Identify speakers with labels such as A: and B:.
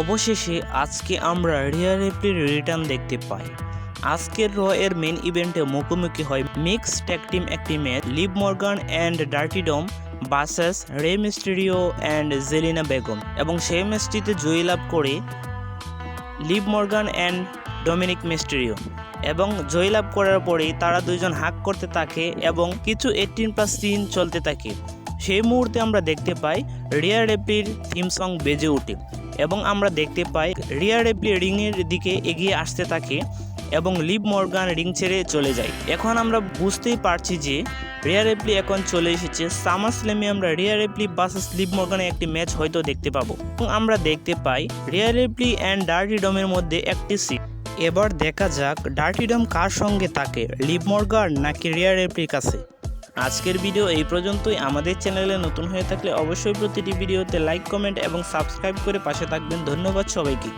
A: অবশেষে আজকে আমরা রিয়ার রেপ্লির রিটার্ন দেখতে পাই। আজকের র এর মেন ইভেন্টে মুখোমুখি হয় মিক্স ট্যাগ টিম একটি match Liv Morgan and Dirty Dom versus Rey Mysterio and Zelina Begum এবং সেই ম্যাচটিতে জয়ী লাভ করে Liv Morgan and Dominik Mysterio এবং জয়লাভ করার পরেই তারা দুইজন হাক করতে থাকে এবং কিছু এইটিন প্লাস সিন চলতে থাকে। সেই মুহূর্তে আমরা দেখতে পাই রিয়া রেপির থিম সং বেজে ওঠে। এবং আমরা দেখতে পাই রিয়া রেপ্লি রিংয়ের দিকে এগিয়ে আসতে থাকে এবং লিভ মর্গান রিং ছেড়ে চলে যায়। এখন আমরা বুঝতেই পারছি যে রিয়া রেপ্লি এখন চলে এসেছে। সামার স্ল্যামে আমরা রিয়া রেপ্লি বাসেস লিভ মর্গানের একটি ম্যাচ হয়তো দেখতে পাবো। এবং আমরা দেখতে পাই রিয়া রেপ্লি অ্যান্ড ডার্টি ডমের মধ্যে একটি সিট এবার দেখা যাক ডার্টিডম কার সঙ্গে থাকে, লিভ মর্গার নাকি রিয়ার রেপ্লির কাছে। আজকের ভিডিও এই পর্যন্তই। আমাদের চ্যানেলে নতুন হয়ে থাকলে অবশ্যই প্রতিটি ভিডিওতে লাইক কমেন্ট এবং সাবস্ক্রাইব করে পাশে থাকবেন। ধন্যবাদ সবাইকে।